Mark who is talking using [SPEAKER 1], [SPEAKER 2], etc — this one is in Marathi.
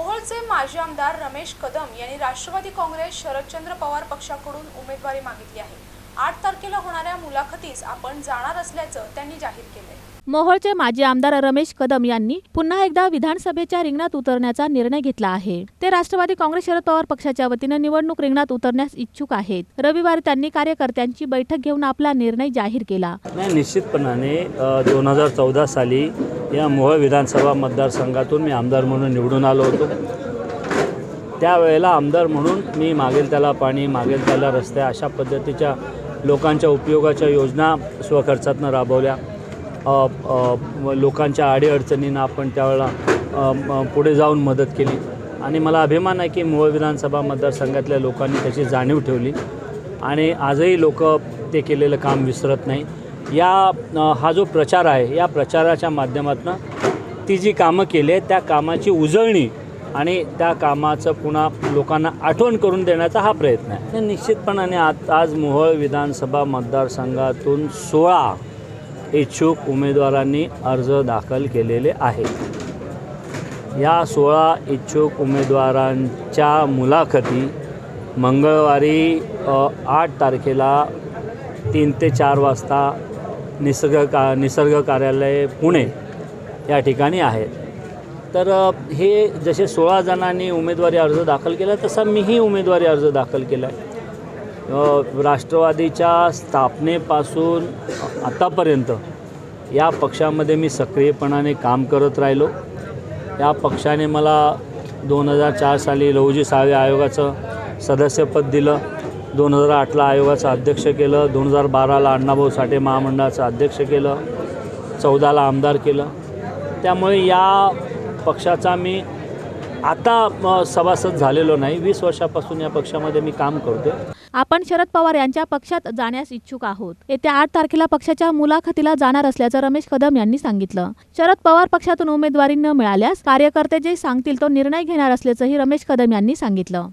[SPEAKER 1] मोहोळचे माजी आमदार रमेश कदम यांनी राष्ट्रवादी काँग्रेस शरदचंद्र पवार पक्षाकडून उमेदवारी मागितली आहे. आठ तारखेला होणाऱ्या मुलाखतीस आपण जाणार असल्याचं त्यांनी जाहीर केलंय.
[SPEAKER 2] मोहोळचे माजी आमदार रमेश कदम यांनी पुन्हा एकदा विधानसभेच्या रिंगणात उतरण्याचा निर्णय घेतला आहे. ते राष्ट्रवादी काँग्रेस शरद पवार पक्षाच्या वतीनं निवडणूक रिंगणात उतरण्यास इच्छुक आहेत. रविवारी त्यांनी कार्यकर्त्यांची बैठक घेऊन आपला निर्णय जाहीर केला.
[SPEAKER 3] निश्चितपणाने दोन हजार चौदा साली या मोह विधानसभा मतदारसंघातून मी आमदार म्हणून निवडून आलो होतो. त्यावेळेला आमदार म्हणून मी मागेल त्याला पाणी मागेल त्याला रस्ते अशा पद्धतीच्या लोकांच्या उपयोगाच्या योजना स्वखर्चातनं राबवल्या. लोकांच्या अडीअडचणींना आपण त्यावेळेला पुढे जाऊन मदत केली. आणि मला अभिमान आहे की मोहोळ विधानसभा मतदारसंघातल्या लोकांनी त्याची जाणीव ठेवली. आणि आजही लोक ते केलेलं काम विसरत नाही. या हा जो प्रचार आहे या प्रचाराच्या माध्यमातून ती जी कामं केली आहेत त्या कामाची उजळणी आणि त्या कामाचं पुन्हा लोकांना आठवण करून देण्याचा हा प्रयत्न आहे. निश्चितपणाने आज आज मोहोळ विधानसभा मतदारसंघातून सोळा इच्छुक उमेदवारांनी अर्ज दाखल केलेले आहेत. या सोळा इच्छुक उमेदवारांच्या मुलाखती मंगळवारी आठ तारखेला तीन ते चार वाजता निसर्ग का निसर्ग कार्यालय पुणे या ठिकाणी आहेत तर हे जसे सोळा जणांनी उमेदवारी अर्ज दाखल केला तसा मीही उमेदवारी अर्ज दाखल केला. आहे राष्ट्रवादीच्या स्थापनेपासून आतापर्यंत या पक्षामध्ये मी सक्रियपणाने काम करत राहिलो. या पक्षाने मला दोन हजार चार साली लहुजी साळवे आयोगाचं सदस्यपद दिलं. दोन हजार आठला आयोगाचं अध्यक्ष केलं दोन हजार बाराला अण्णाभाऊ साठे महामंडळाचं अध्यक्ष केलं चौदाला आमदार केलं. त्यामुळे या पक्षाचा मी आता सभासद झालेलो नाही. वीस वर्षापासून या पक्षामध्ये मी काम करतो
[SPEAKER 2] आपण शरद पवार यांच्या पक्षात जाण्यास इच्छुक आहोत. येत्या आठ तारखेला पक्षाच्या मुलाखतीला जाणार असल्याचं रमेश कदम यांनी सांगितलं. शरद पवार पक्षातून उमेदवारी न मिळाल्यास कार्यकर्ते जे सांगतील तो निर्णय घेणार असल्याचंही रमेश कदम यांनी सांगितलं.